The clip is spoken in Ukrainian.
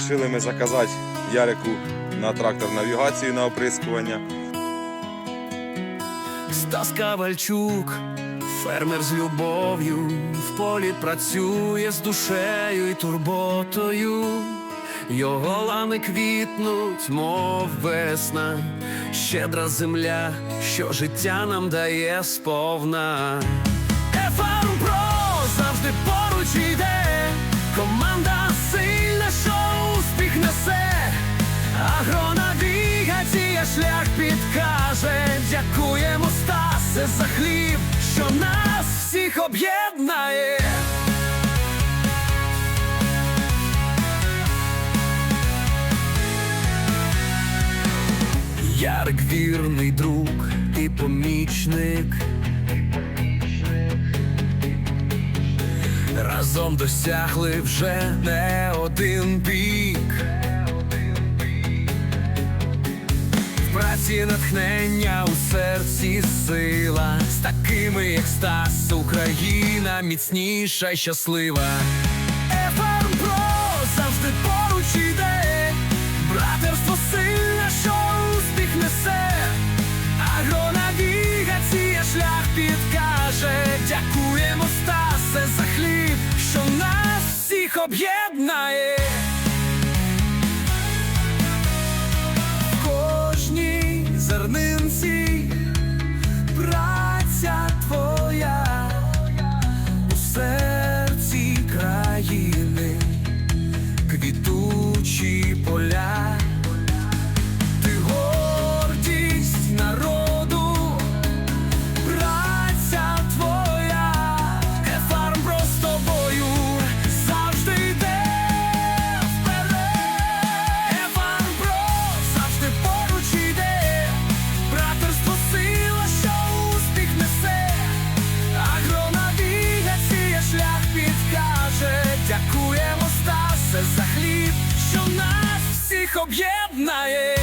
Рішили ми заказати Ярику на трактор навігацію на оприскування. Стас Кавальчук, фермер з любов'ю, в полі працює з душею і турботою. Його лани квітнуть, мов весна, щедра земля, що життя нам дає сповна. Ефарм підкаже. Дякуємо, Стасе, за хліб, що нас всіх об'єднає. Ярик вірний друг і помічник. Разом досягли вже не один бік. В натхнення у серці сила. З такими, як Стас, Україна міцніша й щаслива. Еферм Про завжди поруч іде. Братерство сильне, що успіх несе. Агронавігація шлях підкаже. Дякуємо, Стасе, за хліб, що нас всіх об'єднає. Об'єднає.